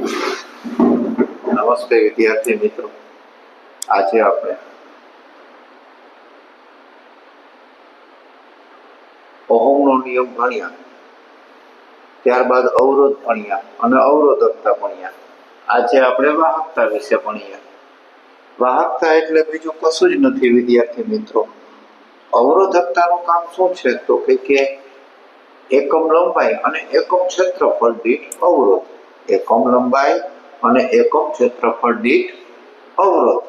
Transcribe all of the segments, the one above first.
નમસ્તે વિદ્યાર્થી મિત્રો. આજે આપણે ઓહમનો નિયમ ભણ્યા. ત્યારબાદ અવરોધ ભણ્યા અને અવરોધકતા ભણ્યા. આજે આપણે વાહકતા વિશે ભણ્યા વાહકતા એટલે બીજું કશું જ નથી વિદ્યાર્થી મિત્રો. અવરોધકતાનું કામ શું છે? તો કે એકમ લંબાઈ અને એકમ ક્ષેત્રફળ દીઠ અવરોધ. એકમ લંબાઈ અને એકમ ક્ષેત્રફળ દીઠ અવરોધ.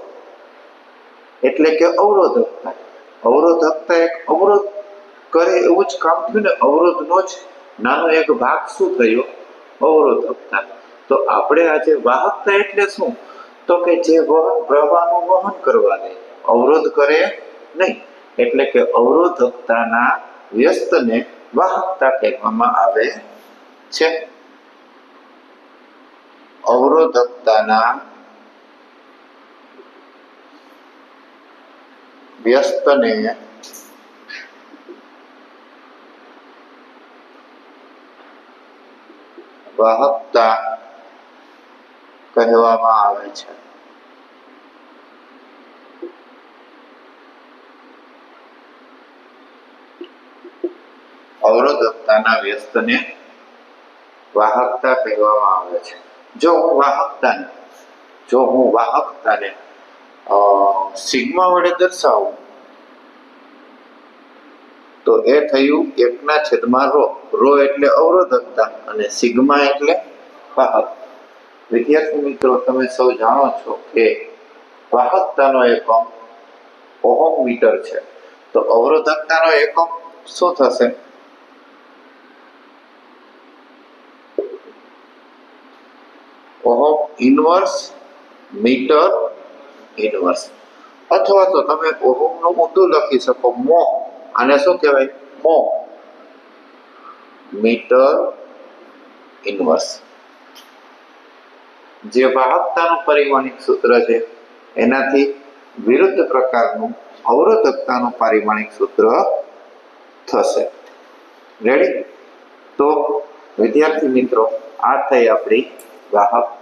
એટલે કે અવરોધકતા અવરોધકતા એક અવરોધ કરે એવું જ કામ થયું ને, અવરોધનો જ નાનો એક ભાગ શું થયો? અવરોધકતા તો આપણે આજે વાહકતા એટલે શું? તો કે જે વહન પ્રવાહનું વહન કરવા દે અવરોધ કરે નહીં. એટલે કે અવરોધકતાના વ્યસ્તને વાહકતા કહેવામાં આવે છે. અવરોધકતાના વ્યસ્તને વાહકતા કહેવામાં આવે છે. અવરોધકતાના વ્યસ્તને વાહકતા કહેવામાં આવે છે. જો વાહકતાને, જો હું વાહકતાને સિગ્મા વડે દર્શાવું, તો એ થયું એકના છેદમાં રો. રો એટલે અવરોધકતા અને સિગ્મા એટલે વાહક. વિદ્યાર્થી મિત્રો, તમે સૌ જાણો છો કે વાહકતાનો એકમ ઓહમ મીટર છે. તો અવરોધકતાનો એકમ શું થશે? ઓહમ ઇનવર્સ મીટર ઇનવર્સ અથવા તો તમે ઓહમનું ઊંધું લખી શકો, મો. આને શું કહેવાય? મો. મીટર ઇનવર્સ જે વાહકતાનું પરિમાણિક સૂત્ર છે, એનાથી વિરુદ્ધ પ્રકારનું અવરોધકતાનું પારિમાણિક સૂત્ર થશે. રેડી તો વિદ્યાર્થી મિત્રો, આ થઈ આપણી વાહક